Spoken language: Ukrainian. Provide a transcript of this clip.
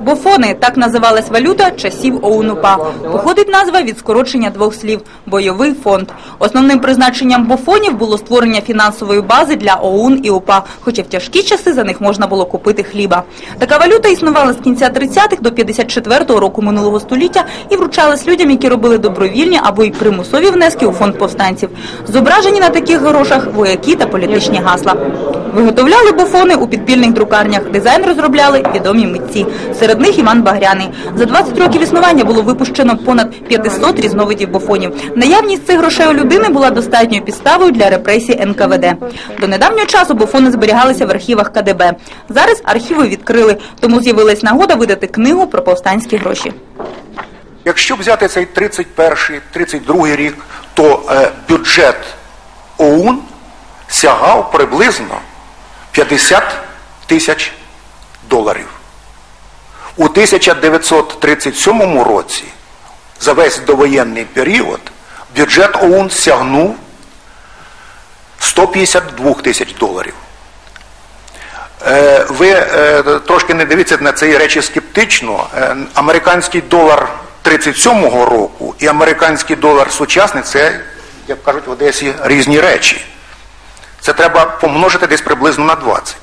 Бофони так називалась валюта часів ОУН-УПА. Походить назва від скорочення двох слів бойовий фонд. Основним призначенням бофонів було створення фінансової бази для ОУН і УПА, хоча в тяжкі часи за них можна було купити хліба. Така валюта існувала з кінця 30-х до 54-го року минулого століття і вручалась людям, які робили добровільні або й примусові внески у фонд повстанців. Зображені на таких грошах вояки та політичні гасла. Виготовляли бофони у підпільних друкарнях. Дизайн розробляли відомі митці. Серед них Іван Багряний. За 20 років існування було випущено понад 500 різновидів бофонів. Наявність цих грошей у людини була достатньою підставою для репресій НКВД. До недавнього часу бофони зберігалися в архівах КДБ. Зараз архіви відкрили, тому з'явилась нагода видати книгу про повстанські гроші. Якщо взяти цей 31-й, 32-й рік, то е, бюджет ОУН сягав приблизно 50 тисяч доларів. У 1937 році, за весь довоєнний період, бюджет ОУН сягнув 152 тисяч доларів. Е, Ви е, трошки не дивіться на ці речі скептично. Е, Американський долар 37-го року і американський долар сучасний це, як кажуть в Одесі, різні речі. Це треба помножити десь приблизно на 20.